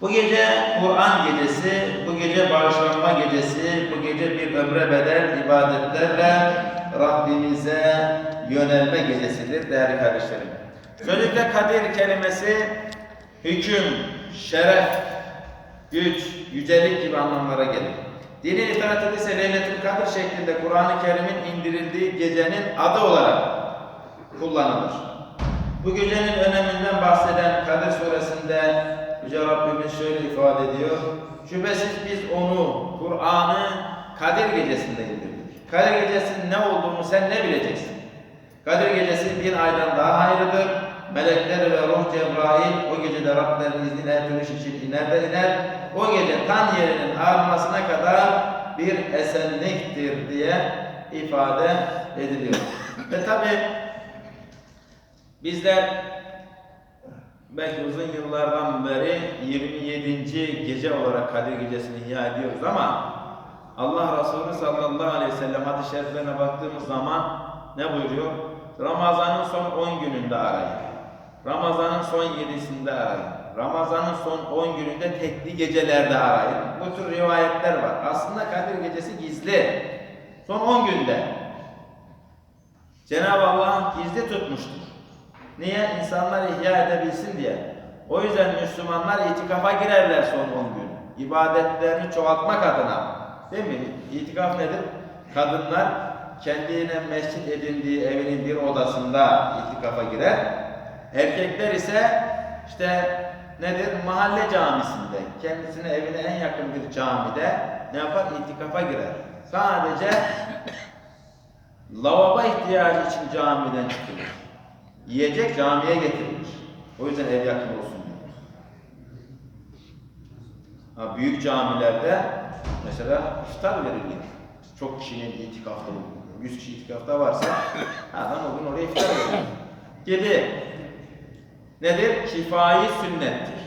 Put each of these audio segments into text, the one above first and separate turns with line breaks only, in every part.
Bu gece Kur'an gecesi, bu gece bağışlanma gecesi, bu gece bir ömre bedel ibadetlerle Rabbimize yönelme gecesidir değerli kardeşlerim. Sözlükte Kadir kelimesi hüküm, şeref, güç, yücelik gibi anlamlara gelir. Dini literatürde ise Leyletül Kadir şeklinde Kur'an-ı Kerim'in indirildiği gecenin adı olarak kullanılır. Bu gecenin öneminden ediyor. Şüphesiz biz onu, Kur'an'ı Kadir gecesinde indirdik. Kadir gecesinin ne olduğunu sen ne bileceksin? Kadir gecesi bin aydan daha hayırlıdır. Melekler ve ruh Cebrail o gecede Rablerinin izniyle her türlü için iner de iner. O gece tan yerinin ağarmasına kadar bir esenliktir diye ifade ediliyor. Ve tabi bizler belki uzun yıllardan beri 27. gece olarak Kadir Gecesi'ni ihya ediyoruz ama Allah Resulü sallallahu aleyhi ve sellem hadis-i şeriflerine baktığımız zaman ne buyuruyor? Ramazanın son 10 gününde arayın. Ramazanın son 7'sinde arayın. Ramazanın son 10 gününde tekli gecelerde arayın. Bu tür rivayetler var. Aslında Kadir Gecesi gizli. Son 10 günde. Cenab-ı Allah gizli tutmuştur. Niye? İnsanlar ihya edebilsin diye. O yüzden Müslümanlar itikafa girerler son 10 gün. İbadetlerini çoğaltmak adına. Değil mi? İtikaf nedir? Kadınlar kendine mescit edindiği evinin bir odasında itikafa girer. Erkekler ise işte nedir? Mahalle camisinde, kendisine evine en yakın bir camide ne yapar? İtikafa girer. Sadece lavabo ihtiyacı için camiden çıkılır. Yiyecek camiye getirilir. O yüzden ev yakın olsun diyor. Ha, büyük camilerde mesela iftar verilir. Çok kişinin itikafta, 100 kişi itikafta varsa adam o gün oraya iftar verir. Gibi nedir? Kifai sünnettir.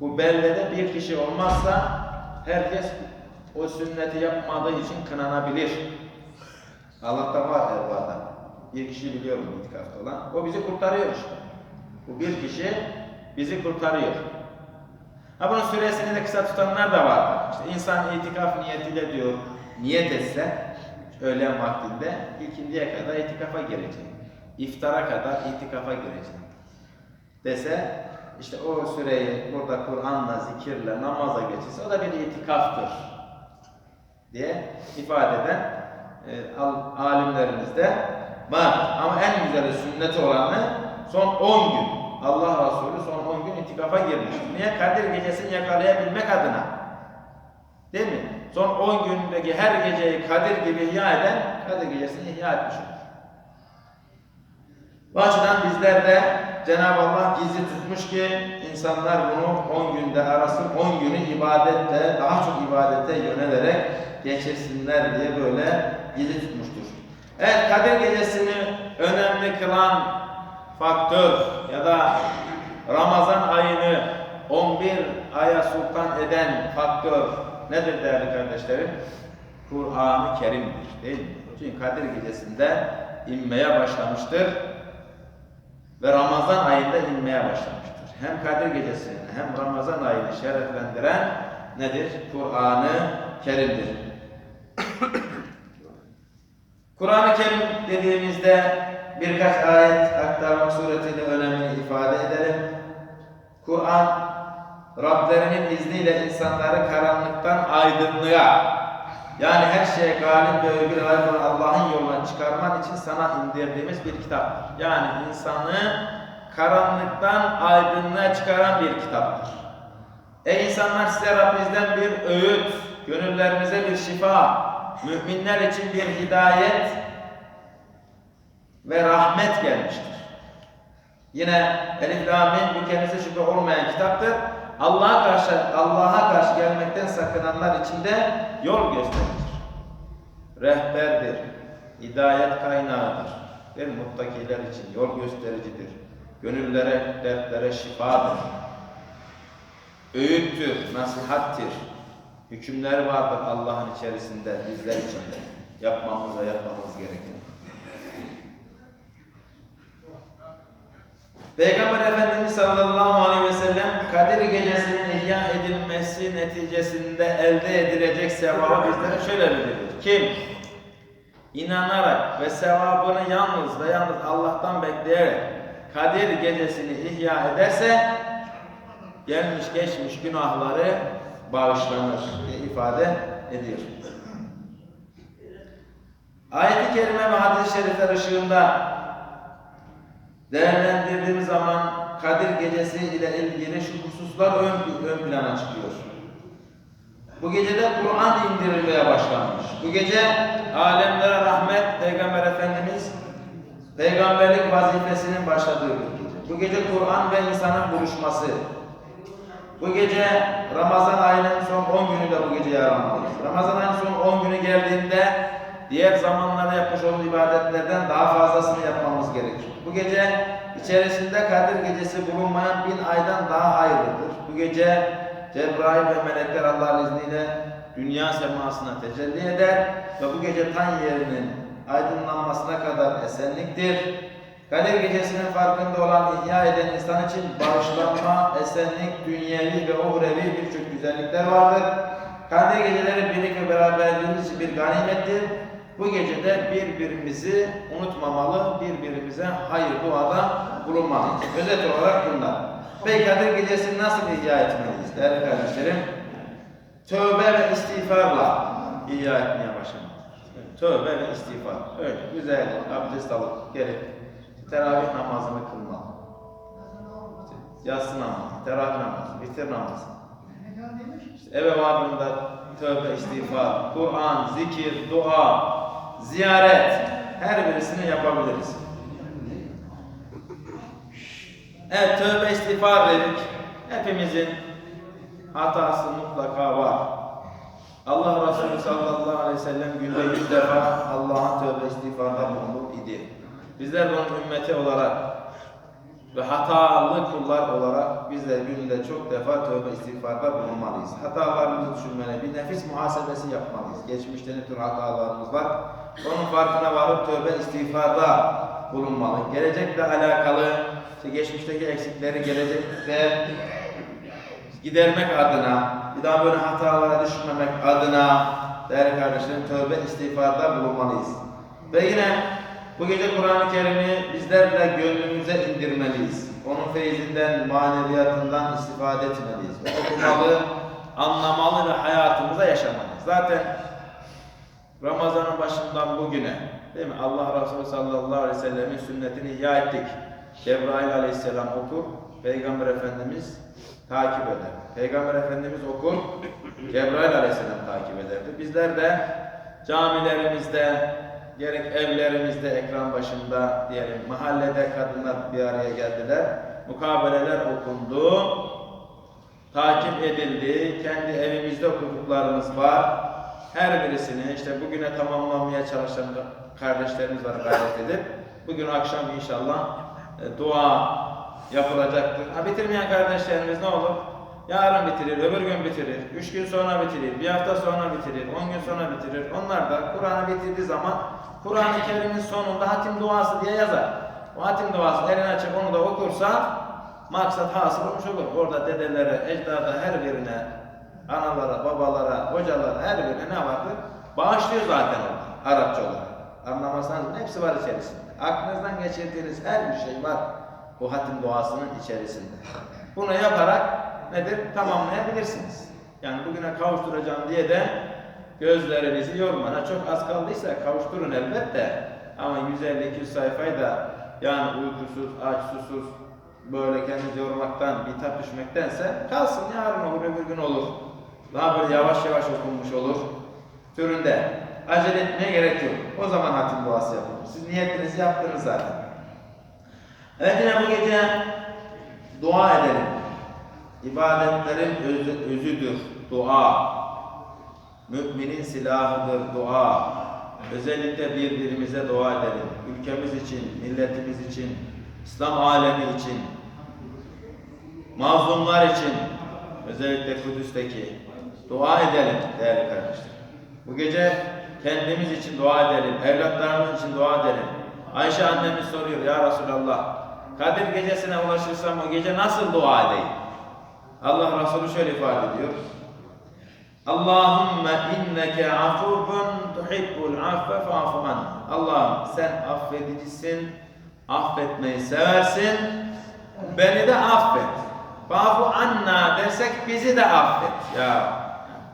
Bu bellede bir kişi olmazsa herkes o sünneti yapmadığı için kınanabilir. Allah'ta var her adam. Bir kişi biliyorum itikafta olan. O bizi kurtarıyor işte. Bu bir kişi bizi kurtarıyor. Ha bunun süresini de kısa tutanlar da var. İşte insan itikaf niyetiyle diyor, niyet etse öğlen vaktinde ikindiye kadar itikafa girecek. İftara kadar itikafa girecek. Dese işte o süreyi burada Kur'an'la, zikirle, namaza geçirse o da bir itikaftır diye ifade eden e, al- alimlerimiz de var. Ama en güzeli sünnet olanı son 10 gün. Allah Resulü son 10 gün itikafa girmiş. Niye? Kadir gecesini yakalayabilmek adına. Değil mi? Son 10 gündeki her geceyi Kadir gibi ihya eden Kadir gecesini ihya etmiş olur. Bu açıdan bizler de Cenab-ı Allah gizli tutmuş ki insanlar bunu 10 günde arasın, 10 günü ibadetle, daha çok ibadete yönelerek geçirsinler diye böyle gizli tutmuştur. Evet Kadir Gecesi'ni önemli kılan faktör ya da Ramazan ayını 11 aya sultan eden faktör nedir değerli kardeşlerim? Kur'an-ı Kerim'dir değil mi? Çünkü Kadir Gecesi'nde inmeye başlamıştır ve Ramazan ayında inmeye başlamıştır. Hem Kadir Gecesi'ni hem Ramazan ayını şereflendiren nedir? Kur'an-ı Kerim'dir. Kur'an-ı Kerim dediğimizde birkaç ayet aktarmak suretiyle önemini ifade edelim. Kur'an Rablerinin izniyle insanları karanlıktan aydınlığa yani her şeye galip ve övgü layık olan Allah'ın yoluna çıkarman için sana indirdiğimiz bir kitaptır. Yani insanı karanlıktan aydınlığa çıkaran bir kitaptır. Ey insanlar size Rabbinizden bir öğüt, gönüllerinize bir şifa, müminler için bir hidayet ve rahmet gelmiştir. Yine Elif Lam Mim bu kendisi şüphe olmayan kitaptır. Allah'a karşı Allah'a karşı gelmekten sakınanlar için de yol gösterir. Rehberdir. Hidayet kaynağıdır. Ve muttakiler için yol göstericidir. Gönüllere, dertlere şifadır. Öğüttür, nasihattir. Hükümler vardır Allah'ın içerisinde, bizler için. Yapmamız ve yapmamız gereken. Peygamber Efendimiz sallallahu aleyhi ve sellem Kadir gecesinin ihya edilmesi neticesinde elde edilecek sevabı bizlere şöyle bildiriyor. Kim inanarak ve sevabını yalnız ve yalnız Allah'tan bekleyerek Kadir gecesini ihya ederse gelmiş geçmiş günahları bağışlanır diye ifade ediyor. Ayet-i kerime ve hadis-i şerifler ışığında değerlendirdiğimiz zaman Kadir gecesi ile ilgili şu hususlar ön, ön plana çıkıyor. Bu gecede Kur'an indirilmeye başlanmış. Bu gece alemlere rahmet Peygamber Efendimiz peygamberlik vazifesinin başladığı bir gece. Bu gece Kur'an ve insanın buluşması. Bu gece Ramazan ayının son 10 günü de bu gece yaramalıyız. Ramazan ayının son 10 günü geldiğinde diğer zamanlarda yapmış olduğu ibadetlerden daha fazlasını yapmamız gerekir. Bu gece içerisinde Kadir gecesi bulunmayan bin aydan daha hayırlıdır. Bu gece Cebrail ve melekler Allah'ın izniyle dünya semasına tecelli eder ve bu gece tan yerinin aydınlanmasına kadar esenliktir. Kadir gecesinin farkında olan ihya eden insan için bağışlanma, esenlik, dünyevi ve uhrevi birçok güzellikler vardır. Kadir geceleri birlik ve beraberliğimiz bir ganimettir. Bu gecede birbirimizi unutmamalı, birbirimize hayır duada bulunmalıyız. Özet olarak bunlar. Peki Kadir gecesini nasıl ihya etmeliyiz değerli kardeşlerim? Tövbe ve istiğfarla ihya etmeye başlamalıyız. Tövbe ve istiğfar. Öyle güzel abdest alıp gelip teravih namazını kılmalı. İşte yatsı namazı, teravih namazı, bitir namazı. İşte eve vardığında tövbe, istiğfar, Kur'an, zikir, dua, ziyaret her birisini yapabiliriz. Evet tövbe istiğfar dedik. Hepimizin hatası mutlaka var. Allah Resulü sallallahu aleyhi ve sellem günde yüz defa Allah'ın tövbe istiğfarda bulunur idi. Bizler de onun ümmeti olarak ve hatalı kullar olarak bizler günde çok defa tövbe istiğfarda bulunmalıyız. Hatalarımızı düşünmeli, bir nefis muhasebesi yapmalıyız. Geçmişte ne tür hatalarımız var? Onun farkına varıp tövbe istiğfarda bulunmalı. Gelecekle alakalı işte geçmişteki eksikleri gelecekte gidermek adına, bir daha böyle hatalara düşmemek adına değerli kardeşlerim tövbe istiğfarda bulunmalıyız. Ve yine bu gece Kur'an-ı Kerim'i bizler de gönlümüze indirmeliyiz. Onun feyzinden, maneviyatından istifade etmeliyiz. Okumalı, anlamalı ve hayatımıza yaşamalıyız. Zaten Ramazan'ın başından bugüne değil mi? Allah Resulü sallallahu aleyhi ve sellemin sünnetini ihya ettik. Cebrail aleyhisselam okur, Peygamber Efendimiz takip eder. Peygamber Efendimiz okur, Cebrail aleyhisselam takip ederdi. Bizler de camilerimizde, gerek evlerimizde, ekran başında diyelim, mahallede kadınlar bir araya geldiler. Mukabeleler okundu, takip edildi. Kendi evimizde okuduklarımız var. Her birisini işte bugüne tamamlamaya çalışan kardeşlerimiz var gayret edip bugün akşam inşallah e, dua yapılacaktır. Ha bitirmeyen kardeşlerimiz ne olur? Yarın bitirir, öbür gün bitirir, üç gün sonra bitirir, bir hafta sonra bitirir, on gün sonra bitirir. Onlar da Kur'an'ı bitirdiği zaman Kur'an-ı Kerim'in sonunda hatim duası diye yazar. O hatim duası elini açıp onu da okursa maksat hasıl olmuş olur. Orada dedelere, ecdada her birine, analara, babalara, hocalara her birine ne vardır? Bağışlıyor zaten orada Arapça olarak. Anlamazsanız hepsi var içerisinde. Aklınızdan geçirdiğiniz her bir şey var bu hatim duasının içerisinde. Bunu yaparak nedir? Tamamlayabilirsiniz. Yani bugüne kavuşturacağım diye de gözlerinizi yormana çok az kaldıysa kavuşturun elbette. Ama 150-200 sayfayı da yani uykusuz, aç, susuz böyle kendinizi yormaktan, bitap düşmektense kalsın yarın olur, öbür gün olur. Daha böyle yavaş yavaş okunmuş olur. Türünde. Acele etmeye gerek yok. O zaman hatim duası yapın. Siz niyetinizi yaptınız zaten. Evet yine bu gece dua edelim. İbadetlerin özü, özüdür dua. Müminin silahıdır dua. Özellikle birbirimize dua edelim. Ülkemiz için, milletimiz için, İslam alemi için, mazlumlar için, özellikle Kudüs'teki dua edelim değerli kardeşler. Bu gece kendimiz için dua edelim, evlatlarımız için dua edelim. Ayşe annemiz soruyor ya Resulallah, Kadir gecesine ulaşırsam o gece nasıl dua edeyim? Allah Resulü şöyle ifade ediyor. Allahümme inneke afuvun tuhibbul affe fa'fu. Allah'ım sen affedicisin, affetmeyi seversin, beni de affet. Fa'fu anna dersek bizi de affet. Ya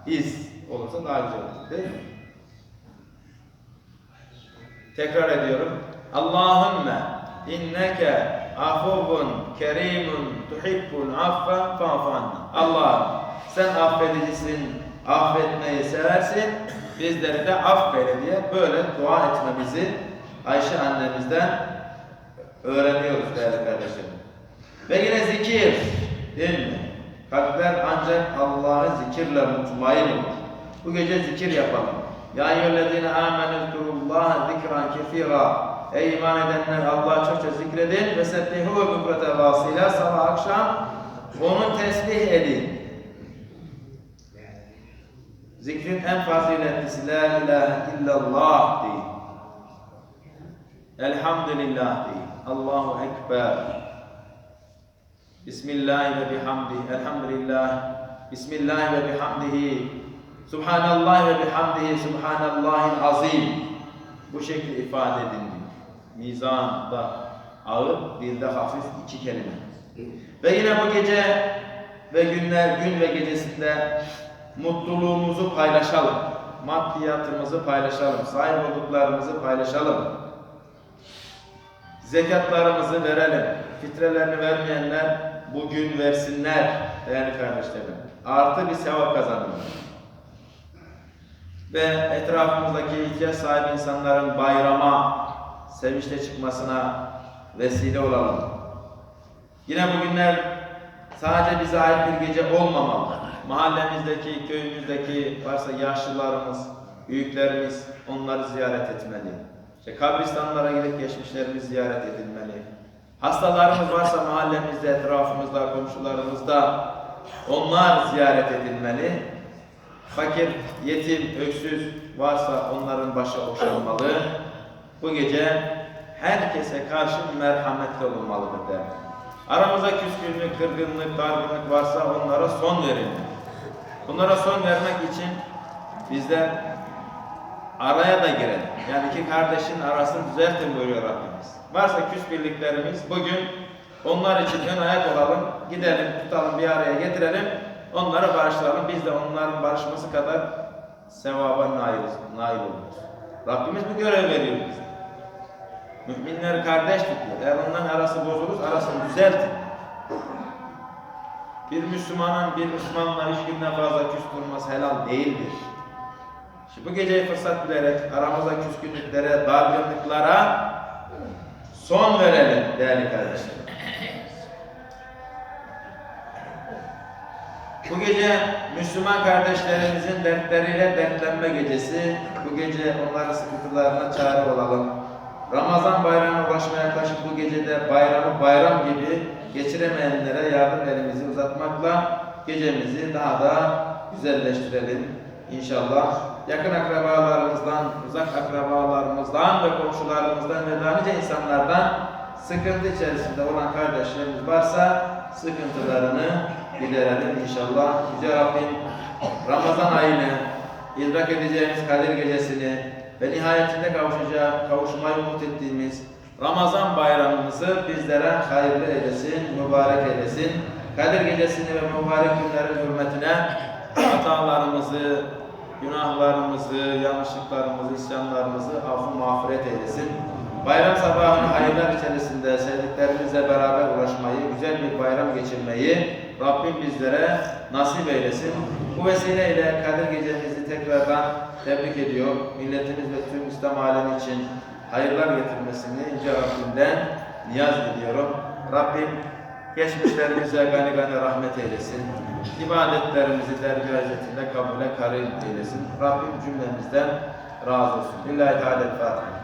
biz olursa daha güzel olur değil mi? Tekrar ediyorum. Allahümme inneke afuvun kerimun tuhibbul affe fa'fu anna. Allah'ım sen affedicisin, affetmeyi seversin, bizleri de affeyle diye böyle dua etmemizi Ayşe annemizden öğreniyoruz değerli kardeşlerim. Ve yine zikir değil mi? Kalpler ancak Allah'ı zikirle mutmain olur. Bu gece zikir yapalım. Ya eyyühellezine amenü zkurullaha zikran kefira. Ey iman edenler Allah'ı çokça zikredin ve sebbihu ve bukrete vasıyla sabah akşam onu tesbih edin. Zikrin en faziletlisi La ilahe illallah deyin. Elhamdülillah deyin. Allahu Ekber. Bismillah ve bihamdihi. Elhamdülillah. Bismillah ve bihamdihi. Subhanallah ve bihamdihi. Subhanallahil azim. Bu şekilde ifade edin. Mizanda ağır, dilde hafif iki kelime. Ve yine bu gece ve günler, gün ve gecesinde mutluluğumuzu paylaşalım. Maddiyatımızı paylaşalım. Sahip olduklarımızı paylaşalım. Zekatlarımızı verelim. Fitrelerini vermeyenler bugün versinler değerli kardeşlerim. Artı bir sevap kazanırlar. Ve etrafımızdaki ihtiyaç sahibi insanların bayrama, sevinçle çıkmasına vesile olalım. Yine bugünler sadece bize ait bir gece olmamalı. Mahallemizdeki, köyümüzdeki varsa yaşlılarımız, büyüklerimiz onları ziyaret etmeli. İşte kabristanlara gidip geçmişlerimiz ziyaret edilmeli. Hastalarımız varsa mahallemizde, etrafımızda, komşularımızda onlar ziyaret edilmeli. Fakir, yetim, öksüz varsa onların başı okşanmalı. Bu gece herkese karşı merhametli olunmalıdır der. Aramızda küskünlük, kırgınlık, dargınlık varsa onlara son verin. Bunlara son vermek için bizler araya da girelim. Yani iki kardeşin arasını düzeltin buyuruyor Rabbimiz. Varsa küs birliklerimiz bugün onlar için ön ayak olalım, gidelim, tutalım, bir araya getirelim, onları bağışlayalım. Biz de onların barışması kadar sevaba nail, nail oluruz. Rabbimiz bu görev veriyor bize. Müminler kardeş tutuyor. Eğer onların arası bozulursa arasını düzeltin. Bir Müslümanın bir Müslümanla günden fazla küs durması helal değildir. Şimdi bu geceyi fırsat bilerek aramızda küskünlüklere, dargınlıklara son verelim değerli kardeşlerim. Bu gece Müslüman kardeşlerimizin dertleriyle dertlenme gecesi. Bu gece onların sıkıntılarına çare olalım. Ramazan bayramı ulaşmaya yaklaşık bu gecede bayramı bayram gibi geçiremeyenlere yardım elimizi uzatmakla gecemizi daha da güzelleştirelim inşallah. Yakın akrabalarımızdan, uzak akrabalarımızdan ve komşularımızdan ve daha nice insanlardan sıkıntı içerisinde olan kardeşlerimiz varsa sıkıntılarını giderelim inşallah. Yüce Rabbim Ramazan ayını idrak edeceğimiz Kadir Gecesi'ni ve nihayetinde kavuşacağı, kavuşmayı umut ettiğimiz Ramazan bayramımızı bizlere hayırlı eylesin, mübarek eylesin. Kadir Gecesi'ni ve mübarek günlerin hürmetine hatalarımızı, günahlarımızı, yanlışlıklarımızı, isyanlarımızı affı mağfiret eylesin. Bayram sabahını hayırlar içerisinde sevdiklerimizle beraber uğraşmayı, güzel bir bayram geçirmeyi Rabbim bizlere nasip eylesin. Bu vesileyle Kadir Gecemizi tekrardan tebrik ediyor. Milletimiz ve tüm İslam alemi için hayırlar getirmesini Yüce Rabbimden niyaz ediyorum. Rabbim geçmişlerimize gani gani rahmet eylesin. İbadetlerimizi dergâh izzetinde kabule karin eylesin. Rabbim cümlemizden razı olsun. Lillahi Teala Fatiha.